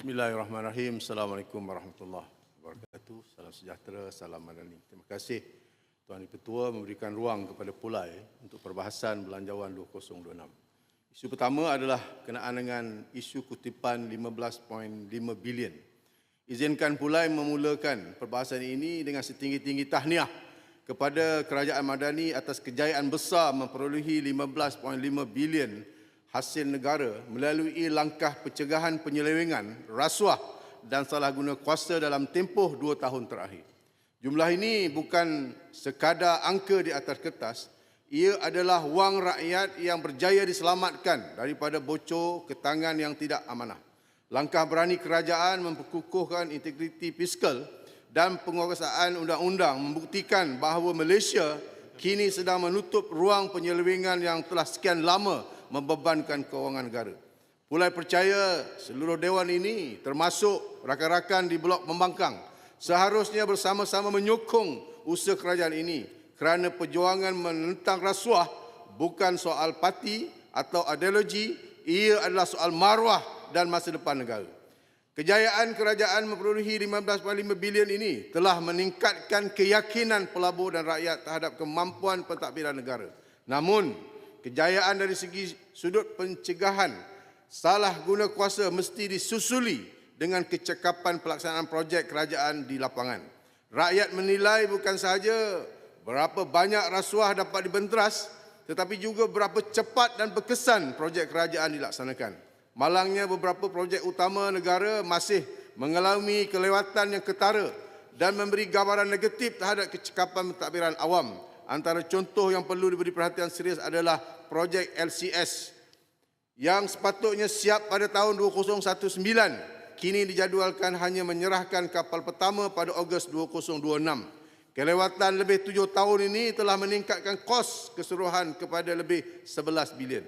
Bismillahirrahmanirrahim. Assalamualaikum warahmatullahi wabarakatuh. Salam sejahtera, salam madani. Terima kasih Tuan Ketua memberikan ruang kepada Pulai untuk perbahasan Belanjawan 2026. Isu pertama adalah kenaan dengan isu kutipan 15.5 bilion. Izinkan Pulai memulakan perbahasan ini dengan setinggi-tinggi tahniah kepada Kerajaan Madani atas kejayaan besar memperolehi 15.5 bilion hasil negara melalui langkah pencegahan penyelewengan, rasuah dan salah guna kuasa dalam tempoh dua tahun terakhir. Jumlah ini bukan sekadar angka di atas kertas, ia adalah wang rakyat yang berjaya diselamatkan daripada bocor ke tangan yang tidak amanah. Langkah berani kerajaan memperkukuhkan integriti fiskal dan penguasaan undang-undang membuktikan bahawa Malaysia kini sedang menutup ruang penyelewengan yang telah sekian lama membebankan kewangan negara. Pulai percaya seluruh dewan ini termasuk rakan-rakan di blok pembangkang seharusnya bersama-sama menyokong usaha kerajaan ini kerana perjuangan menentang rasuah bukan soal parti atau ideologi, ia adalah soal maruah dan masa depan negara. Kejayaan kerajaan memperolehi 15.5 bilion ini telah meningkatkan keyakinan pelabur dan rakyat terhadap kemampuan pentadbiran negara. Namun, kejayaan dari segi sudut pencegahan salah guna kuasa mesti disusuli dengan kecekapan pelaksanaan projek kerajaan di lapangan. Rakyat menilai bukan sahaja berapa banyak rasuah dapat dibenteras tetapi juga berapa cepat dan berkesan projek kerajaan dilaksanakan. Malangnya beberapa projek utama negara masih mengalami kelewatan yang ketara dan memberi gambaran negatif terhadap kecekapan pentadbiran awam. Antara contoh yang perlu diberi perhatian serius adalah projek LCS yang sepatutnya siap pada tahun 2019 kini dijadualkan hanya menyerahkan kapal pertama pada Ogos 2026. Kelewatan lebih tujuh tahun ini telah meningkatkan kos keseluruhan kepada lebih 11 bilion.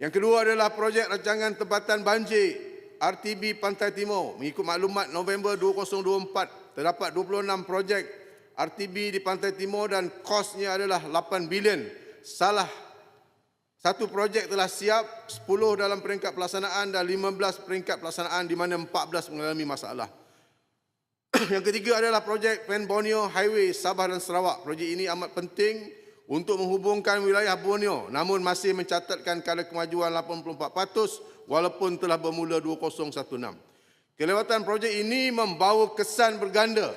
Yang kedua adalah projek rancangan tempatan banjir RTB Pantai Timur. Mengikut maklumat November 2024, terdapat 26 projek RTB di Pantai Timur dan kosnya adalah 8 bilion. Salah satu projek telah siap, 10 dalam peringkat pelaksanaan dan 15 peringkat pelaksanaan di mana 14 mengalami masalah. Yang ketiga adalah projek Pen Borneo Highway Sabah dan Sarawak. Projek ini amat penting untuk menghubungkan wilayah Borneo namun masih mencatatkan kadar kemajuan 84% walaupun telah bermula 2016. Kelewatan projek ini membawa kesan berganda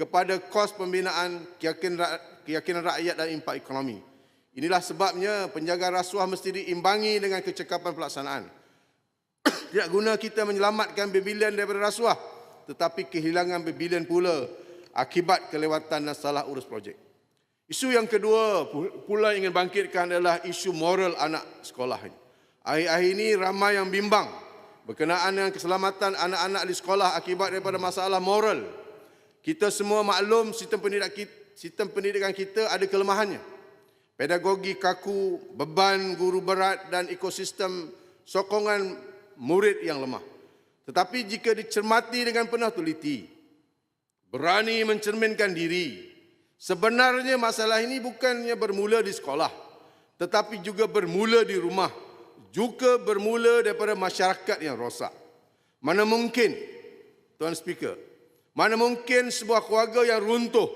kepada kos pembinaan keyakinan rakyat dan impak ekonomi. Inilah sebabnya penjagaan rasuah mesti diimbangi dengan kecekapan pelaksanaan. Tidak guna kita menyelamatkan berbilion daripada rasuah tetapi kehilangan berbilion pula akibat kelewatan dan salah urus projek. Isu yang kedua pula ingin bangkitkan adalah isu moral anak sekolah ini. Akhir-akhir ini ramai yang bimbang berkenaan dengan keselamatan anak-anak di sekolah akibat daripada masalah moral. Kita semua maklum sistem pendidikan kita, sistem pendidikan kita ada kelemahannya. Pedagogi kaku, beban guru berat dan ekosistem sokongan murid yang lemah. Tetapi jika dicermati dengan penuh teliti, berani mencerminkan diri, Sebenarnya masalah ini bukannya bermula di sekolah, tetapi juga bermula di rumah, juga bermula daripada masyarakat yang rosak. Mana mungkin, Tuan Speaker, mana mungkin sebuah keluarga yang runtuh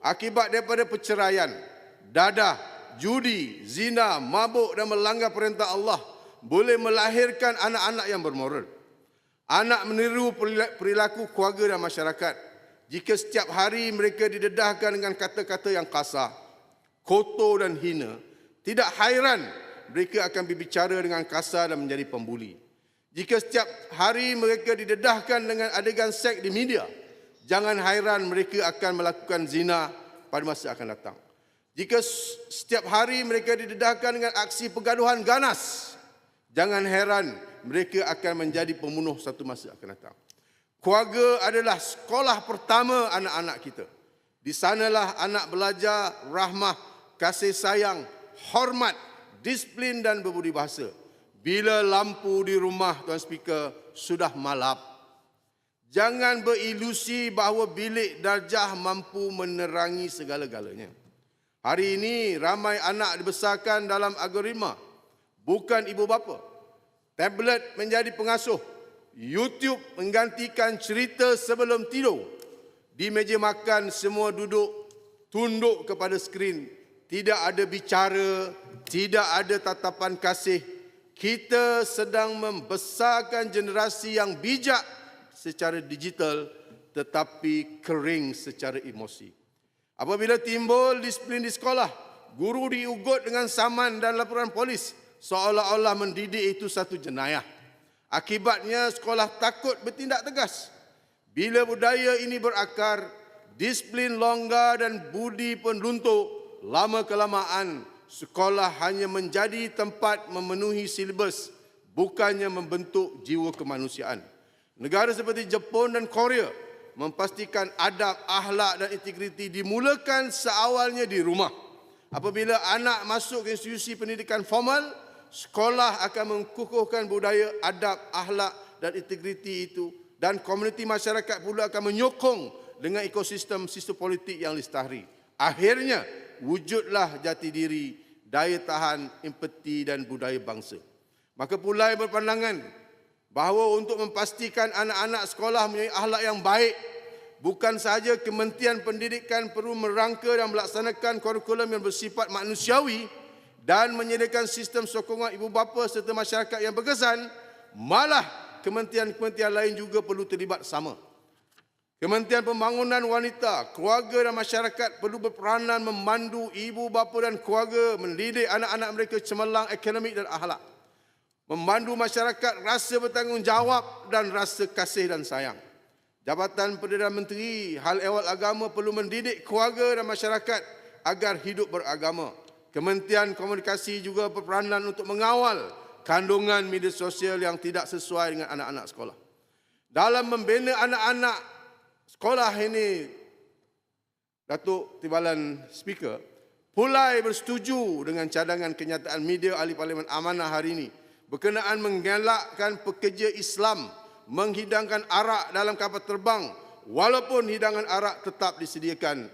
akibat daripada perceraian, dadah, judi, zina, mabuk dan melanggar perintah Allah boleh melahirkan anak-anak yang bermoral. Anak meniru perilaku keluarga dan masyarakat jika setiap hari mereka didedahkan dengan kata-kata yang kasar, kotor dan hina, tidak hairan mereka akan berbicara dengan kasar dan menjadi pembuli. Jika setiap hari mereka didedahkan dengan adegan seks di media, jangan hairan mereka akan melakukan zina pada masa akan datang. Jika setiap hari mereka didedahkan dengan aksi pergaduhan ganas, jangan heran mereka akan menjadi pembunuh satu masa akan datang. Keluarga adalah sekolah pertama anak-anak kita. Di sanalah anak belajar rahmah, kasih sayang, hormat, disiplin dan berbudi bahasa. Bila lampu di rumah tuan speaker sudah malap, jangan berilusi bahawa bilik darjah mampu menerangi segala-galanya. Hari ini ramai anak dibesarkan dalam agama bukan ibu bapa. Tablet menjadi pengasuh YouTube menggantikan cerita sebelum tidur. Di meja makan semua duduk tunduk kepada skrin. Tidak ada bicara, tidak ada tatapan kasih. Kita sedang membesarkan generasi yang bijak secara digital tetapi kering secara emosi. Apabila timbul disiplin di sekolah, guru diugut dengan saman dan laporan polis seolah-olah mendidik itu satu jenayah. Akibatnya sekolah takut bertindak tegas. Bila budaya ini berakar, disiplin longgar dan budi pun luntur, lama kelamaan sekolah hanya menjadi tempat memenuhi silibus bukannya membentuk jiwa kemanusiaan. Negara seperti Jepun dan Korea memastikan adab, ahlak dan integriti dimulakan seawalnya di rumah. Apabila anak masuk ke institusi pendidikan formal, sekolah akan mengukuhkan budaya adab, akhlak dan integriti itu dan komuniti masyarakat pula akan menyokong dengan ekosistem sistem politik yang lestari. Akhirnya, wujudlah jati diri, daya tahan, empati dan budaya bangsa. Maka pulai berpandangan bahawa untuk memastikan anak-anak sekolah mempunyai akhlak yang baik, bukan sahaja Kementerian Pendidikan perlu merangka dan melaksanakan kurikulum yang bersifat manusiawi, dan menyediakan sistem sokongan ibu bapa serta masyarakat yang berkesan, malah kementerian-kementerian lain juga perlu terlibat sama. Kementerian Pembangunan Wanita, Keluarga dan Masyarakat perlu berperanan memandu ibu bapa dan keluarga mendidik anak-anak mereka cemerlang akademik dan akhlak. Memandu masyarakat rasa bertanggungjawab dan rasa kasih dan sayang. Jabatan Perdana Menteri Hal Ehwal Agama perlu mendidik keluarga dan masyarakat agar hidup beragama. Kementerian Komunikasi juga berperanan untuk mengawal kandungan media sosial yang tidak sesuai dengan anak-anak sekolah. Dalam membina anak-anak sekolah ini, Datuk Timbalan Speaker, pulai bersetuju dengan cadangan kenyataan media ahli Parlimen Amanah hari ini berkenaan mengelakkan pekerja Islam menghidangkan arak dalam kapal terbang walaupun hidangan arak tetap disediakan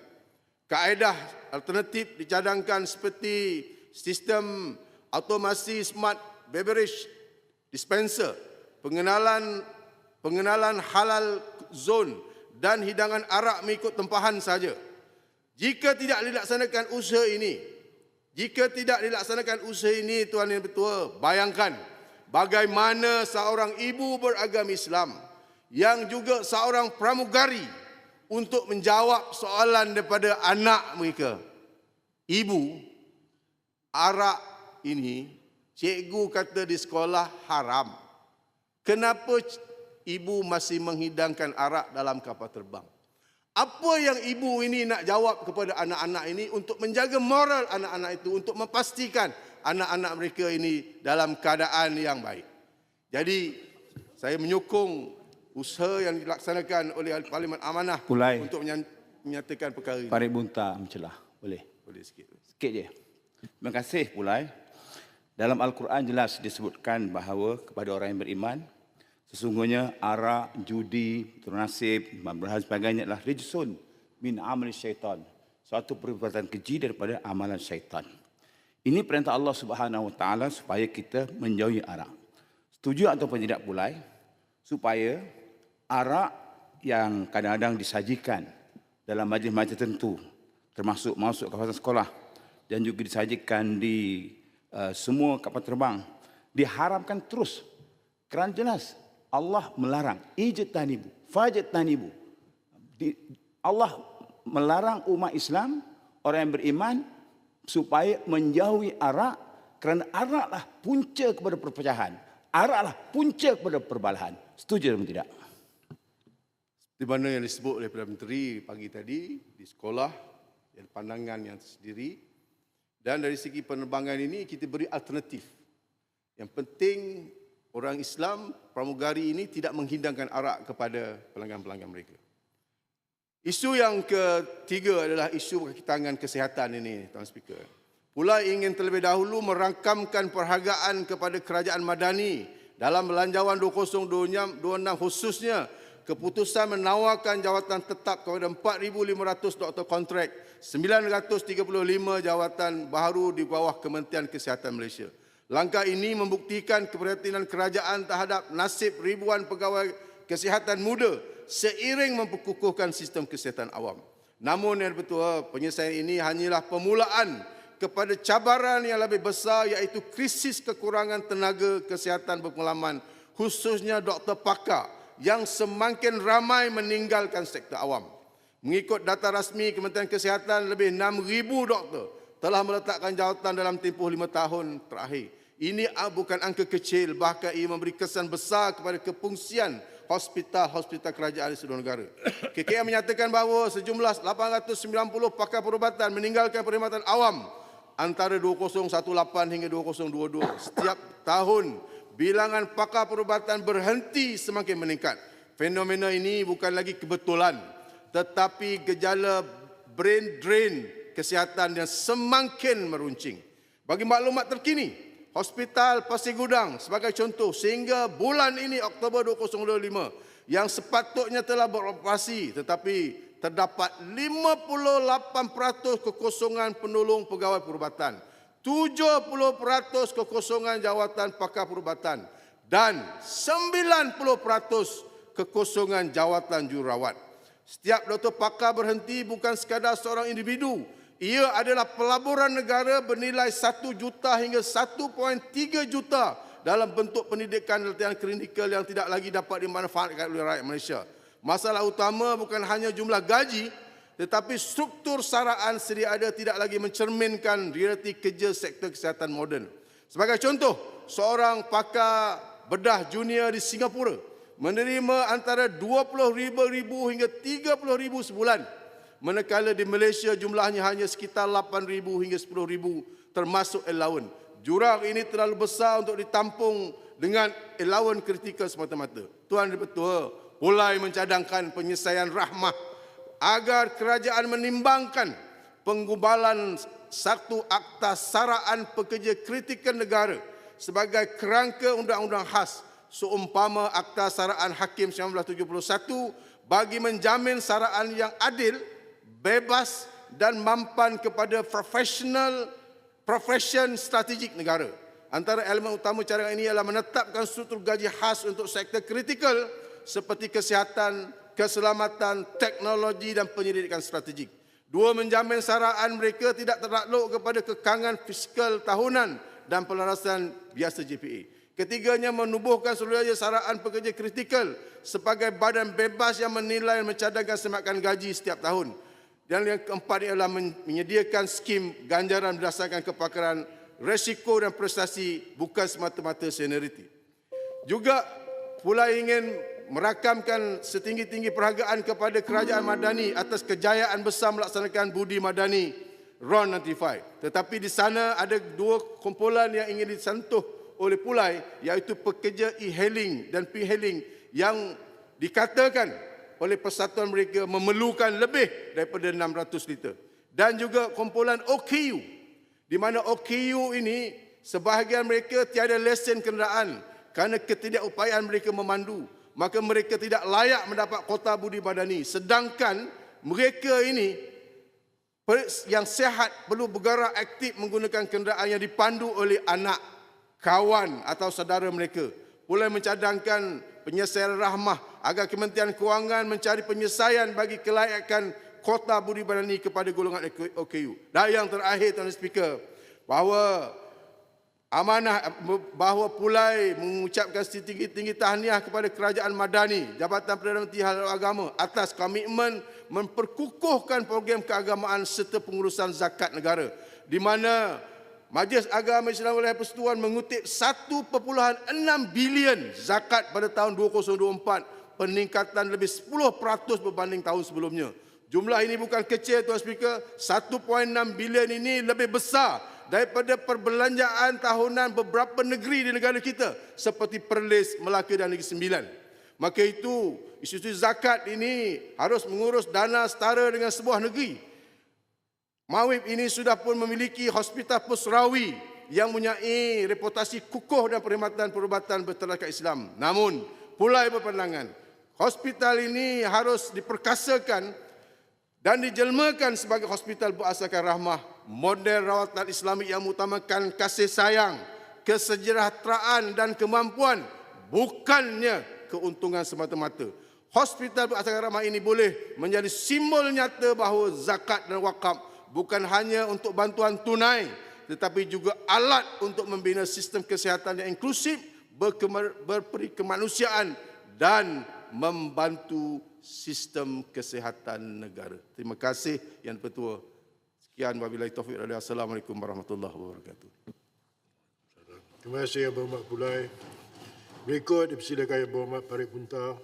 kaedah alternatif dicadangkan seperti sistem automasi smart beverage dispenser, pengenalan pengenalan halal zone dan hidangan arak mengikut tempahan saja. Jika tidak dilaksanakan usaha ini, jika tidak dilaksanakan usaha ini tuan yang betul, bayangkan bagaimana seorang ibu beragama Islam yang juga seorang pramugari untuk menjawab soalan daripada anak mereka. Ibu, arak ini cikgu kata di sekolah haram. Kenapa ibu masih menghidangkan arak dalam kapal terbang? Apa yang ibu ini nak jawab kepada anak-anak ini untuk menjaga moral anak-anak itu untuk memastikan anak-anak mereka ini dalam keadaan yang baik. Jadi saya menyokong usaha yang dilaksanakan oleh Parlimen Amanah Pulai. untuk menyatakan perkara ini. Farid Bunta mencelah. Boleh? Boleh sikit. Sikit je. Terima kasih Pulai. Dalam Al-Quran jelas disebutkan bahawa kepada orang yang beriman, sesungguhnya arak, judi, ternasib, dan sebagainya adalah rijsun min amal syaitan. Suatu perbuatan keji daripada amalan syaitan. Ini perintah Allah Subhanahu Taala supaya kita menjauhi arak. Setuju ataupun tidak pulai supaya arak yang kadang-kadang disajikan dalam majlis-majlis tertentu termasuk masuk kawasan sekolah dan juga disajikan di uh, semua kapal terbang diharamkan terus kerana jelas Allah melarang. Ijtanibu fajtanibu Allah melarang umat Islam orang yang beriman supaya menjauhi arak kerana araklah punca kepada perpecahan. Araklah punca kepada perbalahan. Setuju atau tidak? Di mana yang disebut oleh Perdana Menteri pagi tadi di sekolah dan pandangan yang tersendiri dan dari segi penerbangan ini kita beri alternatif. Yang penting orang Islam pramugari ini tidak menghidangkan arak kepada pelanggan-pelanggan mereka. Isu yang ketiga adalah isu berkaitan kesihatan ini, Tuan Speaker. Pula ingin terlebih dahulu merangkamkan perhargaan kepada kerajaan Madani dalam belanjawan 2026 khususnya keputusan menawarkan jawatan tetap kepada 4,500 doktor kontrak, 935 jawatan baru di bawah Kementerian Kesihatan Malaysia. Langkah ini membuktikan keprihatinan kerajaan terhadap nasib ribuan pegawai kesihatan muda seiring memperkukuhkan sistem kesihatan awam. Namun yang betul, penyelesaian ini hanyalah permulaan kepada cabaran yang lebih besar iaitu krisis kekurangan tenaga kesihatan berpengalaman khususnya doktor pakar yang semakin ramai meninggalkan sektor awam. Mengikut data rasmi Kementerian Kesihatan, lebih 6,000 doktor telah meletakkan jawatan dalam tempoh lima tahun terakhir. Ini ah, bukan angka kecil, bahkan ia memberi kesan besar kepada kefungsian hospital-hospital kerajaan di seluruh negara. KKM menyatakan bahawa sejumlah 890 pakar perubatan meninggalkan perkhidmatan awam antara 2018 hingga 2022. Setiap tahun, bilangan pakar perubatan berhenti semakin meningkat. Fenomena ini bukan lagi kebetulan, tetapi gejala brain drain kesihatan yang semakin meruncing. Bagi maklumat terkini, Hospital Pasir Gudang sebagai contoh sehingga bulan ini Oktober 2025 yang sepatutnya telah beroperasi tetapi terdapat 58% kekosongan penolong pegawai perubatan, 70% kekosongan jawatan pakar perubatan dan 90% kekosongan jawatan jururawat. Setiap doktor pakar berhenti bukan sekadar seorang individu. Ia adalah pelaburan negara bernilai 1 juta hingga 1.3 juta dalam bentuk pendidikan latihan klinikal yang tidak lagi dapat dimanfaatkan oleh rakyat Malaysia. Masalah utama bukan hanya jumlah gaji tetapi struktur saraan sedia ada tidak lagi mencerminkan realiti kerja sektor kesihatan moden. Sebagai contoh, seorang pakar bedah junior di Singapura menerima antara 20,000 hingga 30,000 sebulan. Manakala di Malaysia jumlahnya hanya sekitar 8,000 hingga 10,000 termasuk allowance. Jurang ini terlalu besar untuk ditampung dengan allowance kritikal semata-mata. Tuan dan Ketua, mulai mencadangkan penyelesaian rahmah agar kerajaan menimbangkan penggubalan satu akta saraan pekerja kritikal negara sebagai kerangka undang-undang khas seumpama akta saraan hakim 1971 bagi menjamin saraan yang adil, bebas dan mampan kepada profesional profession strategik negara. Antara elemen utama cadangan ini adalah menetapkan struktur gaji khas untuk sektor kritikal seperti kesihatan, keselamatan, teknologi dan penyelidikan strategik. Dua, menjamin saraan mereka tidak terlakluk kepada kekangan fiskal tahunan dan pelarasan biasa JPA. Ketiganya, menubuhkan seluruh saraan pekerja kritikal sebagai badan bebas yang menilai dan mencadangkan semakan gaji setiap tahun. Dan yang keempat ialah menyediakan skim ganjaran berdasarkan kepakaran resiko dan prestasi bukan semata-mata senioriti. Juga pula ingin merakamkan setinggi-tinggi perhargaan kepada kerajaan Madani atas kejayaan besar melaksanakan budi madani RON 95. Tetapi di sana ada dua kumpulan yang ingin disentuh oleh Pulai iaitu pekerja e-hailing dan p-hailing yang dikatakan oleh persatuan mereka memerlukan lebih daripada 600 liter. Dan juga kumpulan OKU di mana OKU ini sebahagian mereka tiada lesen kenderaan kerana ketidakupayaan mereka memandu maka mereka tidak layak mendapat kota budi badani. Sedangkan mereka ini yang sehat perlu bergerak aktif menggunakan kenderaan yang dipandu oleh anak, kawan atau saudara mereka. Pula mencadangkan penyelesaian rahmah agar Kementerian Kewangan mencari penyelesaian bagi kelayakan kota budi badani kepada golongan OKU. Dan yang terakhir Tuan Speaker, bahawa amanah bahawa Pulai mengucapkan setinggi-tinggi tahniah kepada Kerajaan Madani, Jabatan Perdana Menteri Hal Agama atas komitmen memperkukuhkan program keagamaan serta pengurusan zakat negara di mana Majlis Agama Islam Wilayah Persekutuan mengutip 1.6 bilion zakat pada tahun 2024 peningkatan lebih 10% berbanding tahun sebelumnya. Jumlah ini bukan kecil Tuan Speaker, 1.6 bilion ini lebih besar daripada perbelanjaan tahunan beberapa negeri di negara kita seperti Perlis, Melaka dan Negeri Sembilan. Maka itu institusi zakat ini harus mengurus dana setara dengan sebuah negeri. Mawib ini sudah pun memiliki hospital pusrawi yang mempunyai reputasi kukuh dan perkhidmatan perubatan berterakat Islam. Namun, pulai berpandangan, hospital ini harus diperkasakan dan dijelmakan sebagai hospital berasaskan rahmah model rawatan Islamik yang mengutamakan kasih sayang, kesejahteraan dan kemampuan bukannya keuntungan semata-mata. Hospital berasaskan ramah ini boleh menjadi simbol nyata bahawa zakat dan wakaf bukan hanya untuk bantuan tunai tetapi juga alat untuk membina sistem kesihatan yang inklusif, berperi kemanusiaan dan membantu sistem kesihatan negara. Terima kasih Yang Pertua. Sekian wabillahi taufiq wal. Assalamualaikum warahmatullahi wabarakatuh. Terima kasih Yang Berhormat Pulai. Berikut dipersilakan Yang Berhormat Parik Punta